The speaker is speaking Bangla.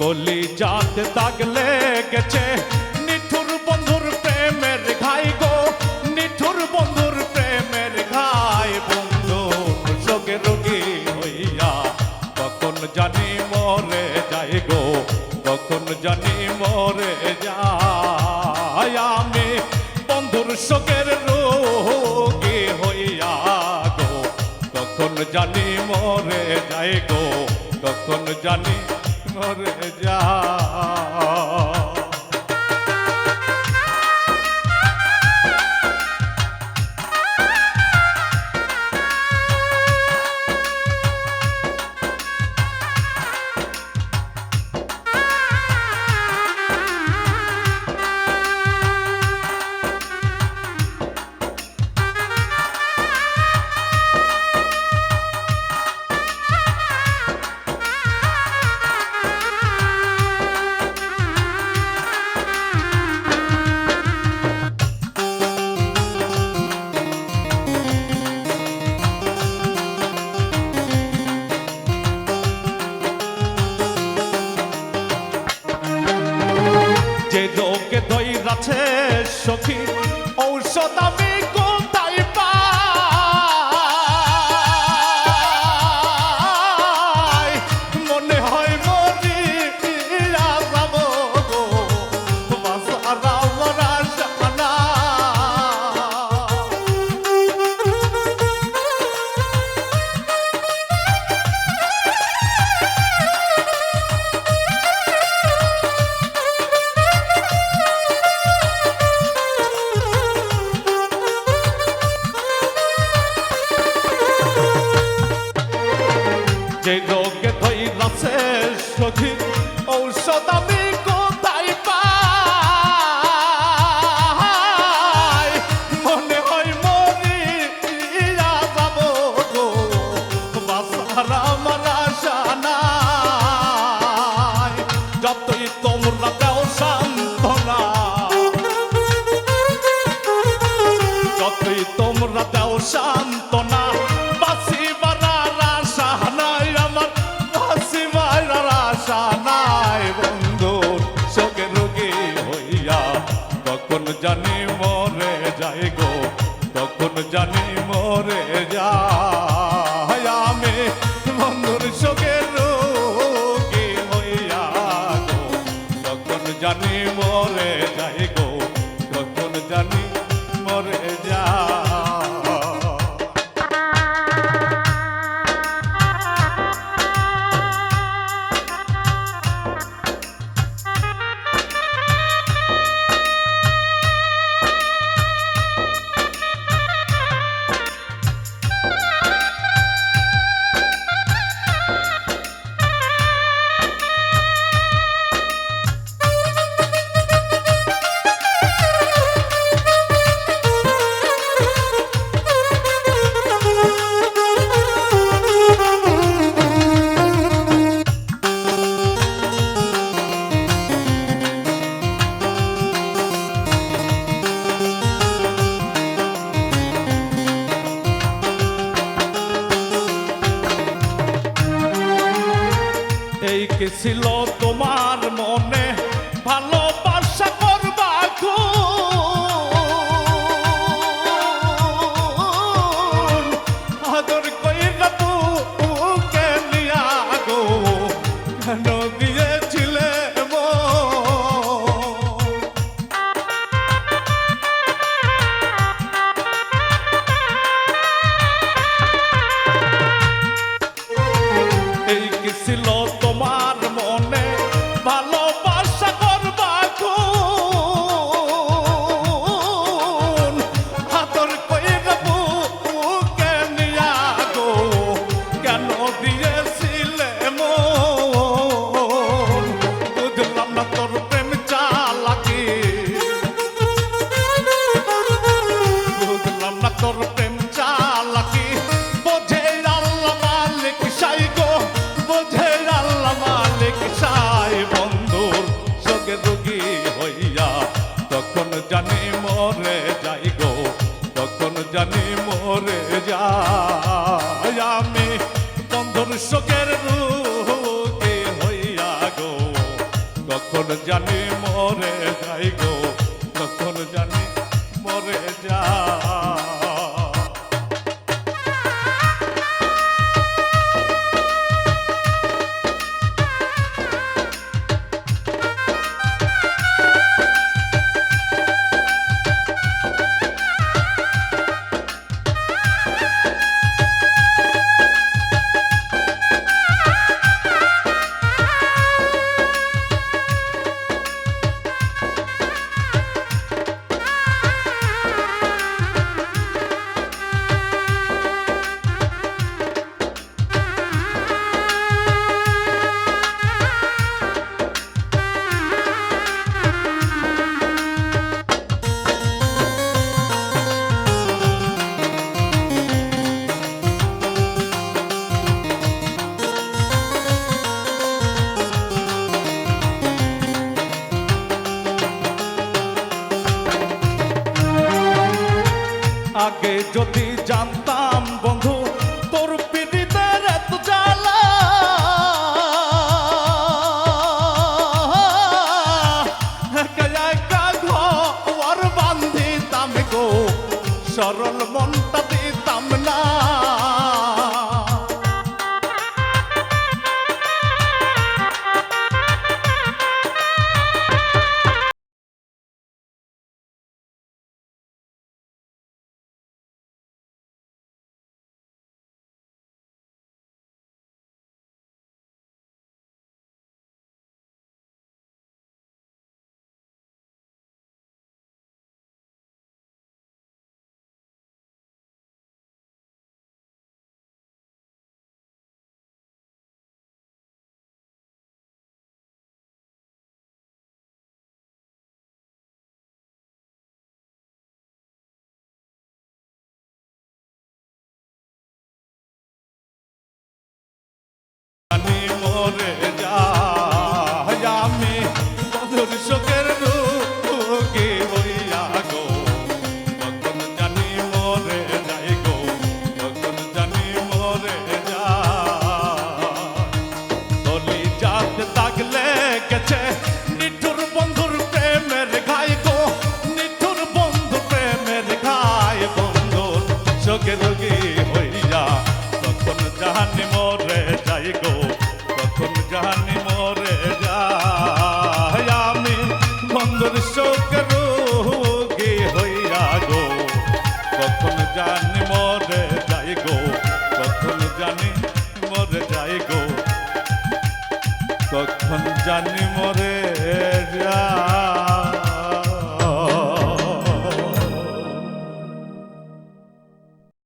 কলি জাত দাগ লেগেছে। নিঠুর বন্ধুর প্রেমের ঘাই গো। নিঠুর বন্ধুর প্রেমের ঘাই বন্ধু যোগে রোগী হইয়া কখন জানি মরে যাই গো। কখন জানি মরে যাই আমি বন্ধুর শোকের রোগী হইয়া গো। কখন জানি মরে যাই গো। কখন জানি মরে যা। যে দই রাছে সখী। ঔষধ আমি মরে যাই গো কখন জানি Lord. মরে যাই গো, তখন জানি মরে যাই আমি। বন্ধুর শোকের রুকে হইয়া গো, তখন জানি মরে যাই গো, তখন জানি মরে যা আগে যদি জানতাম, বন্ধু, তোর পিড়িতের এত জ্বালা। ঘর বান্ধিতাম গো, সরল মনটা দিতাম না। যোগে রোগী হইয়া তখন জাহানি মরে যাই গো তখন জাহানি